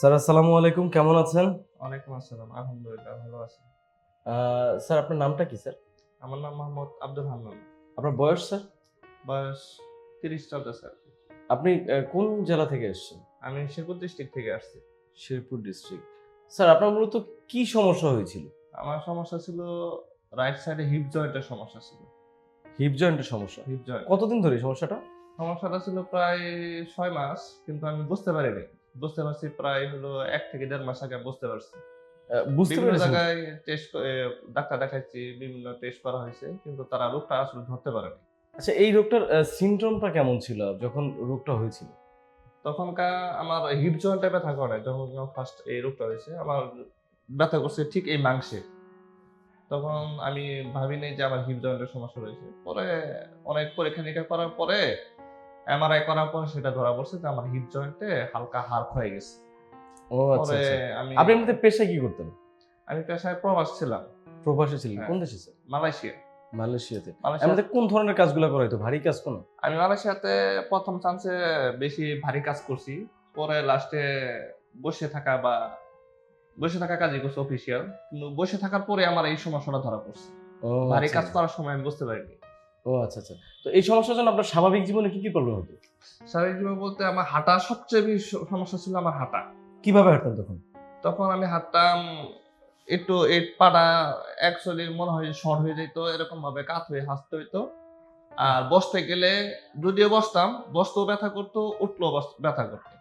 Sir আসসালামু আলাইকুম কেমন আছেন? ওয়ালাইকুম আসসালাম আলহামদুলিল্লাহ ভালো আছি। স্যার আপনার নামটা কি স্যার? আমার নাম মোহাম্মদ আব্দুল হান্নান। আপনার বয়স স্যার? বয়স তিরিশ চলতেছে আর কি। আপনি কোন জেলা থেকে এসেছেন? আমি শেরপুর ডিস্ট্রিক্ট থেকে আসছি। শেরপুর ডিস্ট্রিক্ট স্যার আপনার মূলত কি সমস্যা হয়েছিল? আমার সমস্যা ছিল রাইট সাইডে হিপ জয়েন্টের সমস্যা ছিল। হিপ জয়েন্টের সমস্যা? হিপ জয়েন্ট কতদিন ধরে সমস্যাটা? সমস্যাটা ছিল প্রায় ছয় মাস কিন্তু আমি বুঝতে পারিনি। বুঝতে পারছি প্রায় হলো এক থেকে দেড় মাস আগে বুঝতে পারছি। বুঝতে জায়গায় টেস্ট ডাক্তার দেখাচ্ছি বিভিন্ন টেস্ট করা হয়েছে কিন্তু তারা রোগটা আসলে ধরতে পারেনি। আচ্ছা এই রোগটার সিমটমটা কেমন ছিল যখন রোগটা হয়েছিল? তখনকার আমার হিপ জয়েন্টে ব্যথা করে যখন ফার্স্ট এই রোগটা হয়েছে আমার ব্যথা করছে ঠিক এই মাংসে। তখন আমি ভাবিনি যে আমার হিপ জয়েন্টের সমস্যা রয়েছে। পরে অনেক পরীক্ষা নিরীক্ষা করার পরে এমআরআই করার পরে সেটা ধরা পড়ছে যে আমার হিপ জয়েন্টে হালকা হাড় হয়ে গেছে। ও আচ্ছা পরে আচ্ছা। আমি আপনি এমনিতে পেশায় কি করতেন? আমি পেশায় প্রবাস ছিলাম। প্রবাসে ছিলেন? হ্যাঁ। কোন দেশে স্যার মালয়েশিয়া। মালয়েশিয়াতে। মালয়েশিয়া। এমনিতে কোন ধরনের কাজগুলো করাইতো ভারী কাজ কোন? আমি মালয়েশিয়াতে প্রথম চান্সে বেশি ভারী কাজ করছি। পরে লাস্টে বসে থাকা বা বসে থাকা কাজই করছে অফিসিয়াল কিন্তু বসে থাকার পরে আমার এই সমস্যাটা ধরা পড়ছে। ও ভারী আচ্ছা। কাজ করার সময় আমি বুঝতে পারিনি। ও আচ্ছা আচ্ছা। তো এই সমস্যার জন্য আপনার স্বাভাবিক জীবনে কি কি প্রবলেম হতো? স্বাভাবিক জীবন বলতে আমার হাঁটা সবচেয়ে বেশি সমস্যা ছিল আমার হাঁটা। কীভাবে হাঁটতেন তখন? তখন আমি হাঁটতাম একটু এই পাটা অ্যাকচুয়ালি মনে হয় শর্ট হয়ে যেত এরকম ভাবে কাত হয়ে হাসতে হইতো। আর বসতে গেলে যদিও বসতাম বসতেও ব্যথা করতো উঠলেও ব্যথা করতো।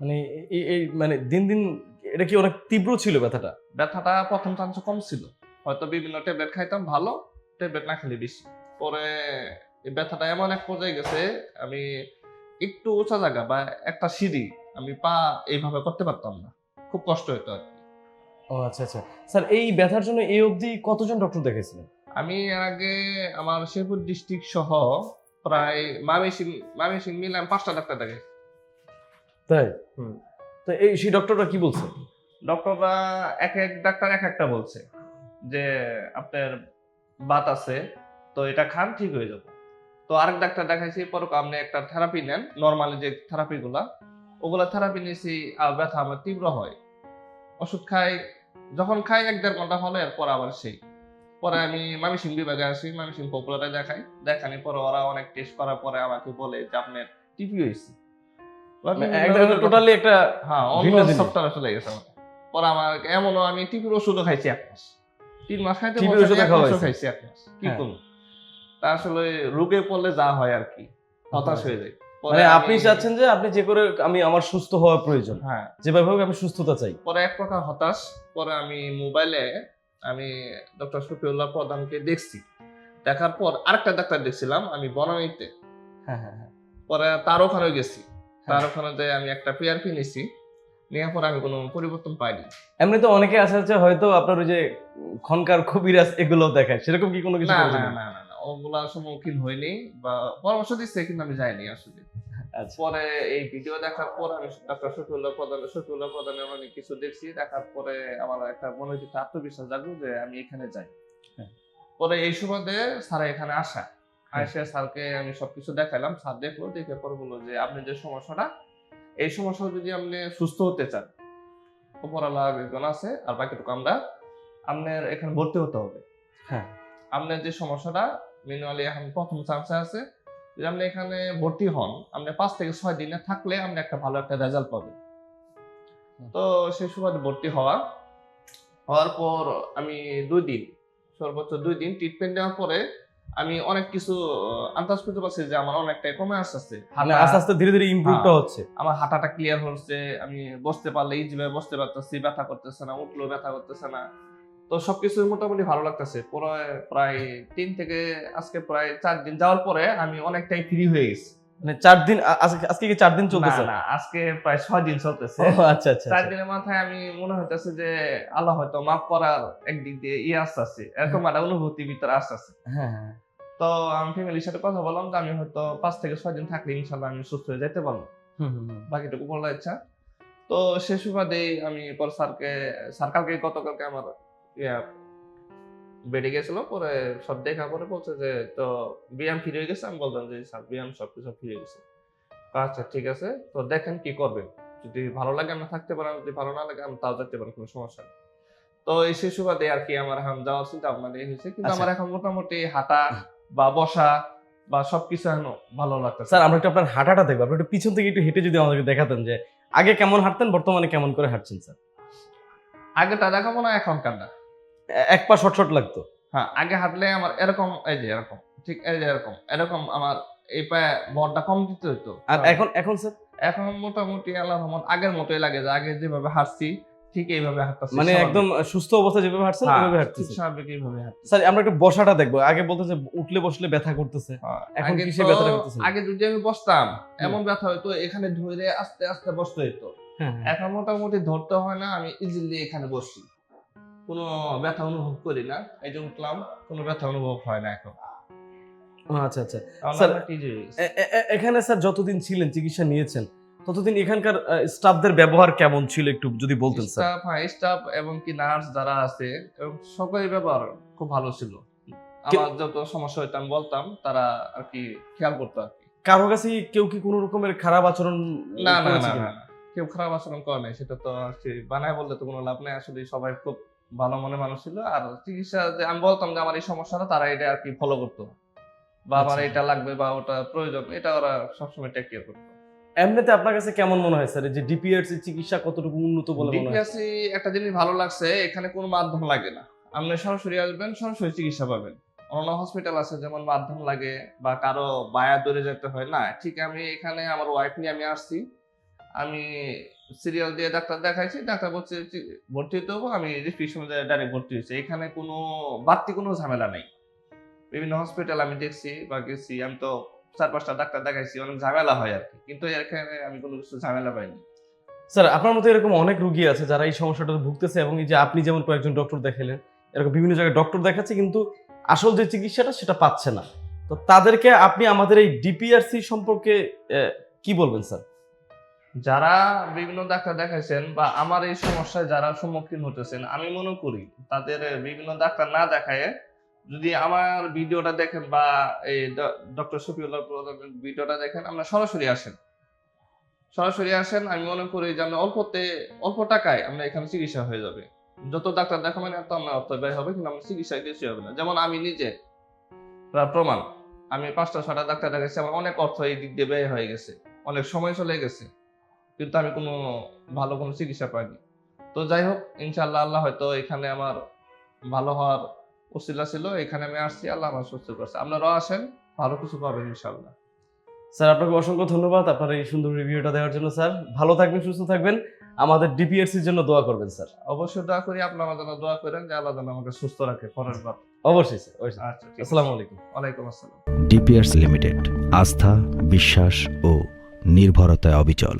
মানে এই- এই মানে দিন দিন এটা কি অনেক তীব্র ছিল ব্যথাটা? ব্যথাটা প্রথম চান্সে কম ছিল। হয়তো বিভিন্ন ট্যাবলেট খাইতাম ভালো। ট্যাবলেট না খেলে বেশি। পরে এই ব্যথাটা এমন এক পর্যায়ে গেছে আমি একটু উঁচা জায়গা বা একটা সিঁড়ি আমি পা এইভাবে করতে পারতাম না। খুব কষ্ট হতো আর কি। ও আচ্ছা আচ্ছা। স্যার এই ব্যথার জন্য এই অবধি কতজন ডক্টর দেখেছিলেন আমি এর আগে আমার শেরপুর ডিস্ট্রিক্ট সহ প্রায় মামিসিং মামিসিং মিলে আমি পাঁচটা ডাক্তার দেখে তাই? হুম। তো এই সেই ডক্টররা কি বলছে? ডক্টররা এক এক ডাক্তার এক একটা বলছে যে আপনার বাত আছে তো এটা খান ঠিক হয়ে যাবে। তো আরেক ডাক্তার দেখাইছি পরে আপনি একটা থেরাপি নেন নর্মালি যে থেরাপি গুলা ওগুলা থেরাপি নিয়েছি আর ব্যথা আমার তীব্র হয়। ওষুধ খাই যখন খাই এক দেড় ঘণ্টা হলে এরপর আবার সেই। পরে আমি মামিসিং বিভাগে আসি মামিসিং পপুলারে দেখাই। দেখানি পরে ওরা অনেক টেস্ট করার পরে আমাকে বলে যে আপনার টিপি হয়েছে। টোটালি একটা হ্যাঁ অন্য চলে গেছে আমার। পরে আমার এমনও আমি টিপির ওষুধও খাইছি এক মাস। তিন মাস খাইতে? খাইছি এক মাস। কি হ্যাঁ। করব? তা আসলে রোগে পড়লে যা হয় আর কি হতাশ হয়ে যায়। মানে আপনি চাচ্ছেন যে আপনি যে করে আমি আমার সুস্থ হওয়া প্রয়োজন হ্যাঁ। যেভাবে হোক আমি সুস্থতা চাই। পরে এক প্রকার হতাশ পরে আমি মোবাইলে আমি ডক্টর শফিউল্লাহ প্রধানকে দেখছি। দেখার পর আরেকটা ডাক্তার দেখছিলাম আমি বনানীতে। হ্যাঁ হ্যাঁ হ্যাঁ। পরে তার ওখানে গেছি। তার ওখানে যে আমি একটা পিআরপি নিছি নেওয়ার পর আমি কোনো পরিবর্তন পাইনি। এমনিতে অনেকে আছে আছে হয়তো আপনার ওই যে খনকার কবিরাজ এগুলো দেখায় সেরকম কি কোনো কিছু না না না। ওগুলা সম্মুখীন হয়নি বা পরামর্শ দিচ্ছে কিন্তু আমি যাইনি আসলে। আচ্ছা। পরে এই ভিডিও দেখার পর আমি ডাক্তার শফিউল্লাহ প্রধান শফিউল্লাহ প্রধানের অনেক কিছু দেখছি দেখার পরে আমার একটা মনে হচ্ছে আত্মবিশ্বাস জাগলো যে আমি এখানে যাই। হ্যাঁ। পরে এই সুবাদে স্যার এখানে আসা। হ্যাঁ। আসে স্যারকে আমি সবকিছু দেখালাম স্যার দেখল দেখে পরে বলল যে আপনি যে সমস্যাটা এই সমস্যা যদি আপনি সুস্থ হতে চান উপরালা একজন আছে আর বাকিটুকু আমরা আপনার এখানে ভর্তি হতে হবে। হ্যাঁ। আপনার যে সমস্যাটা ম্যানুয়ালি এখন প্রথম চান্সে আছে যদি আপনি এখানে ভর্তি হন। আপনি পাঁচ থেকে ছয় দিনে থাকলে আপনি একটা ভালো একটা রেজাল্ট পাবেন। তো সেই সময় ভর্তি হওয়া। হওয়ার পর আমি দুই দিন সর্বোচ্চ দুই দিন ট্রিটমেন্ট নেওয়ার পরে আমি অনেক কিছু আন্দাজ করতে পারছি যে আমার অনেকটাই কমে আসতে আসতে মানে আস্তে আস্তে ধীরে ধীরে ইমপ্রুভটা হ্যাঁ। হচ্ছে। আমার হাঁটাটা ক্লিয়ার হচ্ছে আমি বসতে পারলে ইজিভাবে বসতে পারতেছি ব্যথা করতেছে না উঠলেও ব্যথা করতেছে না। তো সবকিছু মোটামুটি ভালো লাগতেছে। প্রায় প্রায় তিন থেকে আজকে প্রায় চার দিন যাওয়ার পরে আমি অনেকটাই ফ্রি হয়ে গেছি। মানে চার দিন আজকে কি চার দিন চলতেছে? না, আজকে প্রায় ছয় দিন চলতেছে। আচ্ছা আচ্ছা চার আচ্ছা। দিনের মাথায় আমি মনে হইতেছে যে আল্লাহ হয়তো মাফ করার একদিক দিয়ে ইয়ে আসতেছে এরকম একটা অনুভূতি ভিতরে আসতেছে। হ্যাঁ হ্যাঁ। তো আমি ফ্যামিলির সাথে কথা বললাম যে আমি হয়তো পাঁচ থেকে ছয় দিন থাকলে ইনশাল্লাহ আমি সুস্থ হয়ে যেতে পারব। হুম, হুম, হুম। বাকিটুকু বলার ইচ্ছা। তো সে সুবাদে আমি পর স্যারকে স্যার কালকে গতকালকে আমার ইয়া বেড়ে গেছিল পরে সব দেখা পরে বলছে যে তো ব্যায়াম ফিরে গেছে? আমি বললাম যে স্যার ব্যায়াম সব কিছু ফিরে গেছে। আচ্ছা ঠিক আছে। তো দেখেন কি করবেন যদি ভালো লাগে আমরা থাকতে পারি যদি ভালো না লাগে আমি তাও যেতে পারি কোনো সমস্যা নেই। তো এই সেই সুবাদে আর কি আমার এখন যাওয়ার চিন্তা ভাবনা এই হয়েছে। কিন্তু আচ্ছা। আমার এখন মোটামুটি হাঁটা বা বসা বা সবকিছু এখন ভালো লাগতো স্যার আমরা একটু আপনার হাঁটাটা দেখব। আপনি একটু পিছন থেকে একটু হেঁটে যদি আমাদেরকে দেখাতেন যে আগে কেমন হাঁটতেন বর্তমানে কেমন করে হাঁটছেন স্যার? আগেটা দেখাবো না এখনকার না এ- এক পা শর্ট শর্ট লাগতো। হ্যাঁ আগে হাঁটলে আমার এরকম এই যে এরকম ঠিক এই যে এরকম এরকম আমার এই পায়ে বরটা কম দিতে হতো আর এখন এখন স্যার? এখন মোটামুটি আল্লাহ রহমান আগের মতোই লাগে যে আগে যেভাবে হাঁটছি ঠিক এইভাবে হাঁটতেছি মানে একদম সুস্থ অবস্থায় যেভাবে হাঁটছেন হ্যাঁ, ওইভাবে ঠিক স্বাভাবিক এইভাবে হাঁটছি স্যার আমরা একটু বসাটা দেখব। আগে বলতে যে উঠলে বসলে ব্যথা করতেছে। হ্যাঁ, এখন আগে কিসে তো- ব্যথাটা করতেছেন? আগে যদি আমি বসতাম এমন ব্যথা হইতো এখানে ধরে আস্তে আস্তে বসতে হইতো। হ্যাঁ হ্যাঁ। এখন মোটামুটি ধরতে হয় না আমি ইজিলি এখানে বসছি কোনো ব্যথা অনুভব করি না। এই যে উঠলাম কোনো ব্যথা অনুভব হয় না এখন। আচ্ছা আচ্ছা। স্যার, এখানে স্যার যতদিন ছিলেন চিকিৎসা নিয়েছেন ততদিন এখানকার স্টাফদের ব্যবহার কেমন ছিল একটু যদি বলতেন স্যার? স্টাফ হ্যাঁ স্টাফ এবং কি নার্স যারা আছে এবং সকলের ব্যবহার খুব ভালো ছিল। আমার যত সমস্যা হইতো আমি বলতাম তারা আর কি খেয়াল করতো আর কি। কারও কাছে কেউ কি কোনো রকমের খারাপ আচরণ না না না। কেউ খারাপ আচরণ করে নাই সেটা তো বানায় বললে তো কোনো লাভ নেই। আসলে সবাই খুব ভালো মনে মানুষ ছিল। আর চিকিৎসা যে আমি বলতাম যে আমার এই সমস্যাটা তারা এটা আর কি ফলো করতো। বা আমার আচ্ছা। এটা লাগবে বা ওটা প্রয়োজন এটা ওরা সবসময় টেক কেয়ার করতো। এমনিতে আপনার কাছে কেমন মনে হয় স্যার? যে ডিপিআরসি চিকিৎসা কতটুকু উন্নত বলে মনে হয়? ডিপিএসসি একটা জিনিস ভালো লাগছে এখানে কোনো মাধ্যম লাগে না। আপনি সরাসরি আসবেন সরাসরি চিকিৎসা পাবেন। অন্য হসপিটাল আছে যেমন মাধ্যম লাগে বা কারও বায়া দূরে যেতে হয়। না ঠিক আমি এখানে আমার ওয়াইফ নিয়ে আমি আসছি। আমি সিরিয়াল দিয়ে ডাক্তার দেখাইছি, ডাক্তার বলছে ভর্তি হতে হব আমি রিফ্রিকশন ডাইরেক্ট ভর্তি হয়েছে। এখানে কোনো বাড়তি কোনো ঝামেলা নেই। বিভিন্ন হসপিটাল আমি দেখছি বা গেছি, আমি তো চার পাঁচটা ডাক্তার দেখাইছি, অনেক ঝামেলা হয় আর কি। কিন্তু এখানে আমি কোনো কিছু ঝামেলা পাইনি। স্যার আপনার মতো এরকম অনেক রুগী আছে যারা এই সমস্যাটাতে ভুগতেছে এবং এই যে আপনি যেমন কয়েকজন ডক্টর দেখালেন, এরকম বিভিন্ন জায়গায় ডক্টর দেখাচ্ছে, কিন্তু আসল যে চিকিৎসাটা সেটা পাচ্ছে না। তো তাদেরকে আপনি আমাদের এই ডিপিআরসি সম্পর্কে কি বলবেন স্যার যারা বিভিন্ন ডাক্তার দেখাইছেন বা আমার এই সমস্যায় যারা সম্মুখীন হতেছেন আমি মনে করি তাদের বিভিন্ন ডাক্তার না দেখায় যদি আমার ভিডিওটা দেখেন বা এই ডক্টর প্রধানের ভিডিওটা দেখেন, আমরা সরাসরি আসেন। সরাসরি আসেন, আমি মনে করি যে আমরা অল্পতে, অল্প টাকায় আমরা এখানে চিকিৎসা হয়ে যাবে। যত ডাক্তার দেখাবেন এত আমরা অর্থ ব্যয় হবে, কিন্তু আমার চিকিৎসায় বেশি হবে না। যেমন আমি নিজে প্রমাণ, আমি পাঁচটা ছটা ডাক্তার দেখাচ্ছি আমার অনেক অর্থ এই দিক দিয়ে ব্যয় হয়ে গেছে, অনেক সময় চলে গেছে। কিন্তু আমি কোনো ভালো কোনো চিকিৎসা পাইনি। তো যাই হোক ইনশাল্লাহ আল্লাহ হয়তো এখানে আমার ভালো হওয়ার উসিলা ছিল এখানে আমি আসছি আল্লাহ আমার সুস্থ করছে। আপনারাও আসেন ভালো কিছু পাবেন ইনশাল্লাহ স্যার আপনাকে অসংখ্য ধন্যবাদ আপনার এই সুন্দর রিভিউটা দেওয়ার জন্য স্যার। ভালো থাকবেন সুস্থ থাকবেন। আমাদের ডিপিআরসির জন্য দোয়া করবেন স্যার। অবশ্যই দোয়া করি আপনার আমার জন্য দোয়া করেন যে আল্লাহ যেন আমাকে সুস্থ রাখে পরের বার। অবশ্যই স্যার। আচ্ছা আসসালামু আলাইকুম। ওয়ালাইকুম আসসালাম। ডিপিয়ার্স লিমিটেড আস্থা বিশ্বাস ও নির্ভরতায় অবিচল।